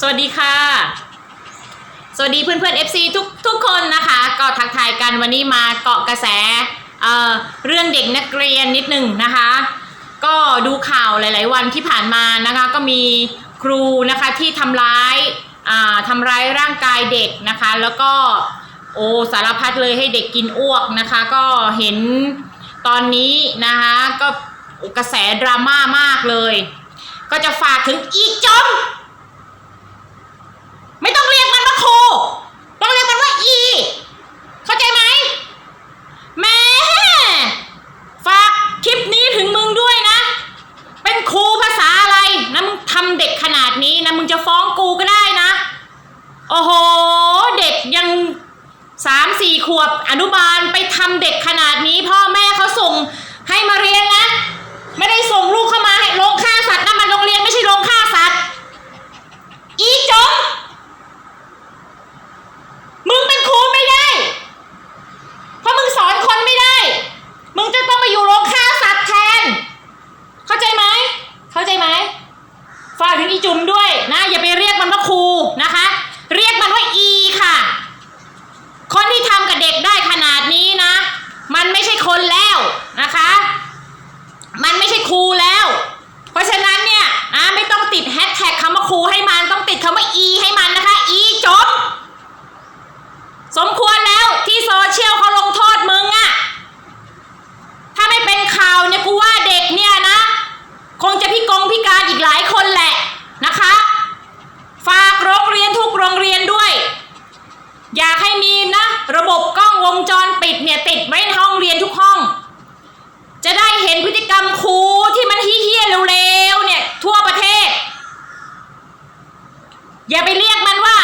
สวัสดีค่ะ สวัสดีเพื่อนเพื่อนๆ FC ทุกทุกคนนะคะ ก็ทักทายกันวันนี้มาเกาะกระแสเอ่อเรื่องเด็กนักเรียนนิดหนึ่งนะคะ ก็ดูข่าวหลาย ๆ วันที่ผ่านมานะคะ ก็มีครูนะคะที่ทำร้ายอ่าทำร้ายร่างกายเด็กนะคะ แล้วก็โอ้สารพัดเลยให้เด็กกินอ้วกนะคะ ก็เห็นตอนนี้นะคะก็กระแสดราม่ามากเลย ก็จะฝากถึงอีจอมต้องเรียกมันว่าครูต้องเรียกมันว่าอี เข้าใจไหมแม่ฝากคลิปนี้ถึงมึงด้วยนะ เป็นครูภาษาอะไรนะมึงทำเด็กข นะมึงจะฟ้องกูก็ได้นะ โอ้โห เด็กยังสามสี่ขวบอนุบาลไปทำเด็กขนาดนี้ พ่อแม่เขาส่งให้มาเรียนนะ ไม่ได้ส่งลูกเข้ามาให้ลงฆ่าสัตว์นะมันโรงเรียนไม่ใช่โรงฆ่าสัตว์ อีจง มึงเป็นครูไม่ได้ เพราะมึงสอนคนไม่ได้ มึงจะต้องไปอยู่โรงฆ่าสัตว์แทน เข้าใจไหม เข้าใจไหม ฝากถึงอีจุ๋มด้วยนะ อย่าไปเรียกมันว่าครูนะคะ เรียกมันว่าอีค่ะ คนที่ทำกับเด็กได้ขนาดนี้นะ มันไม่ใช่คนแล้วนะคะ มันไม่ใช่ครูแล้ว เพราะฉะนั้นเนี่ยนะไม่ต้องติดแฮชแท็กคำว่าครูให้มันต้องติดคำว่าอีให้มันนะคะอีจบสมควรแล้วที่โซเชียลเขาลงโทษมึงอะถ้าไม่เป็นข่าวเนี่ยกูว่าเด็กเนี่ยนะ คงจะพิกงพิการอีกหลายคนแหละนะคะ ฝากโรงเรียนทุกโรงเรียนด้วย อยากให้มีนะ ระบบกล้องวงจรปิดเนี่ยติดไว้ในห้องเรียนทุกห้อง จะได้เห็นพฤติกรรมครูที่มันเฮี้ยเร็วๆเนี่ยทั่วประเทศ อย่าไปเรียกมันว่า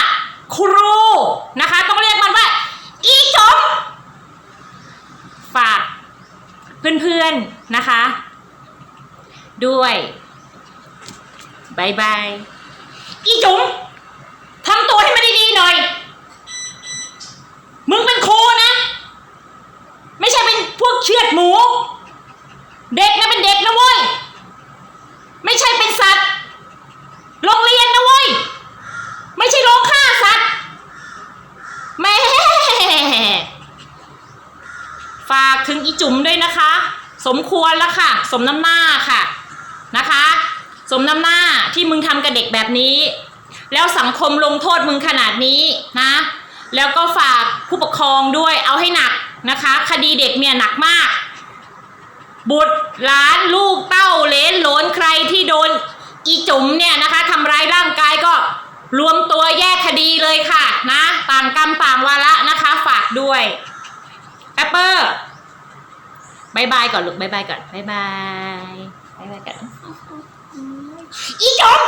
ครูนะคะ ต้องเรียกมันว่า อีจมฝากเพื่อนๆนะคะ ด้วยบายบายอีจุ๋มทำตัวให้มันดีๆหน่อย มึงเป็นครูนะ ไม่ใช่เป็นพวกเชือดหมู เด็กนะเป็นเด็กนะเว้ย ไม่ใช่เป็นสัตว์ โรงเรียนนะเว้ย ไม่ใช่โรงฆ่าสัตว์แม่ฝากถึงอีจุ๋มด้วยนะคะ สมควรแล้วค่ะ สมน้ำหน้าค่ะนะคะ สมน้ำหน้าที่มึงทำกับเด็กแบบนี้ แล้วสังคมลงโทษมึงขนาดนี้นะ แล้วก็ฝากผู้ปกครองด้วยเอาให้หนักนะคะ คดีเด็กเนี่ยหนักมาก บุตรหลานลูกเต้าเลนหลนใครที่โดนอีจุ๋มเนี่ยนะคะทำร้ายร่างกายก็รวมตัวแยกคดีเลยค่ะนะต่างกรรมต่างวาระนะคะ ฝากด้วยแอปเปอร์บายบายก่อนลูกบายบายก่อนบายบายบายบายก่อนอีจุ๋ม